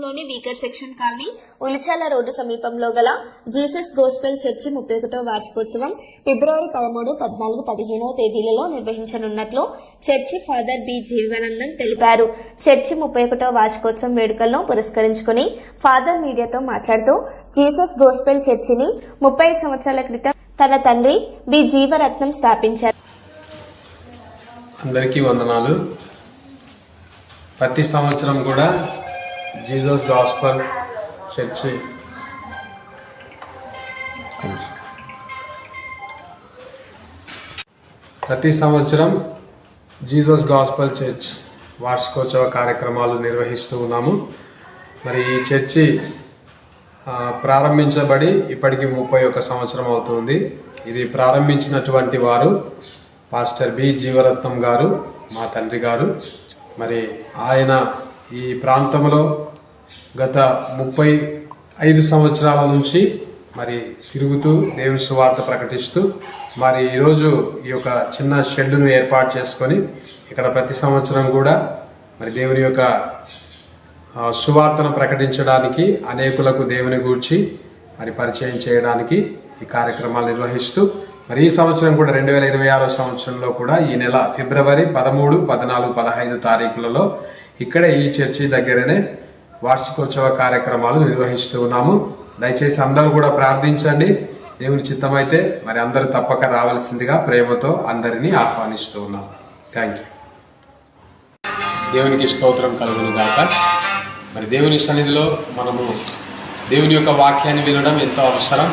లోని weaker section colony Ulichala road సమీపంలో గల జీసస్ గోస్పెల్ చర్చి ముప్పై ఒకటో వార్షికోత్సవం ఫిబ్రవరి పదమూడు పద్నాలుగు పదిహేనో తేదీలలో నిర్వహించనున్నట్లు చర్చి ఫాదర్ బి జీవానందన్ తెలిపారు. చర్చి ముప్పై ఒకటో వార్షికోత్సవం వేడుకలను పురస్కరించుకుని ఫాదర్ మీడియాతో మాట్లాడుతూ జీసస్ గోస్పెల్ చర్చిని ముప్పై సంవత్సరాల క్రితం తన తండ్రి బి జీవరత్నం స్థాపించారు. అందరికీ వందనాలు. ప్రతి సంవత్సరం కూడా జీసస్ గాస్పల్ చర్చి. ప్రతి సంవత్సరం జీసస్ గాస్పల్ చర్చ్ వార్షికోత్సవ కార్యక్రమాలు నిర్వహిస్తూ ఉన్నాము. మరి ఈ చర్చి ప్రారంభించబడి ఇప్పటికి ముప్పై ఒక సంవత్సరం అవుతుంది. ఇది ప్రారంభించినటువంటి వారు పాస్టర్ బి. జీవరత్నం గారు మా తండ్రి గారు. మరి ఆయన ఈ ప్రాంతంలో గత ముప్పై ఐదు సంవత్సరాల నుంచి మరి తిరుగుతూ దేవుని సువార్త ప్రకటిస్తూ మరి ఈరోజు ఈ యొక్క చిన్న షెడ్డును ఏర్పాటు చేసుకొని ఇక్కడ ప్రతి సంవత్సరం కూడా మరి దేవుని యొక్క సువార్తను ప్రకటించడానికి అనేకులకు దేవుని గూర్చి మరి పరిచయం చేయడానికి ఈ కార్యక్రమాలు నిర్వహిస్తూ మరి ఈ సంవత్సరం కూడా రెండు వేల ఇరవై ఆరో సంవత్సరంలో కూడా ఈ నెల ఫిబ్రవరి పదమూడు పద్నాలుగు పదహైదు తారీఖులలో ఇక్కడే ఈ చర్చి దగ్గరనే వార్షికోత్సవ కార్యక్రమాలు నిర్వహిస్తూ ఉన్నాము. దయచేసి అందరూ కూడా ప్రార్థించండి. దేవుని చిత్తమైతే మరి అందరూ తప్పక రావాల్సిందిగా ప్రేమతో అందరినీ ఆహ్వానిస్తూ ఉన్నాం. థ్యాంక్ యూ దేవునికి స్తోత్రం కలుగును గాక మరి దేవుని సన్నిధిలో మనము దేవుని యొక్క వాక్యాన్ని వినడం ఎంతో అవసరం.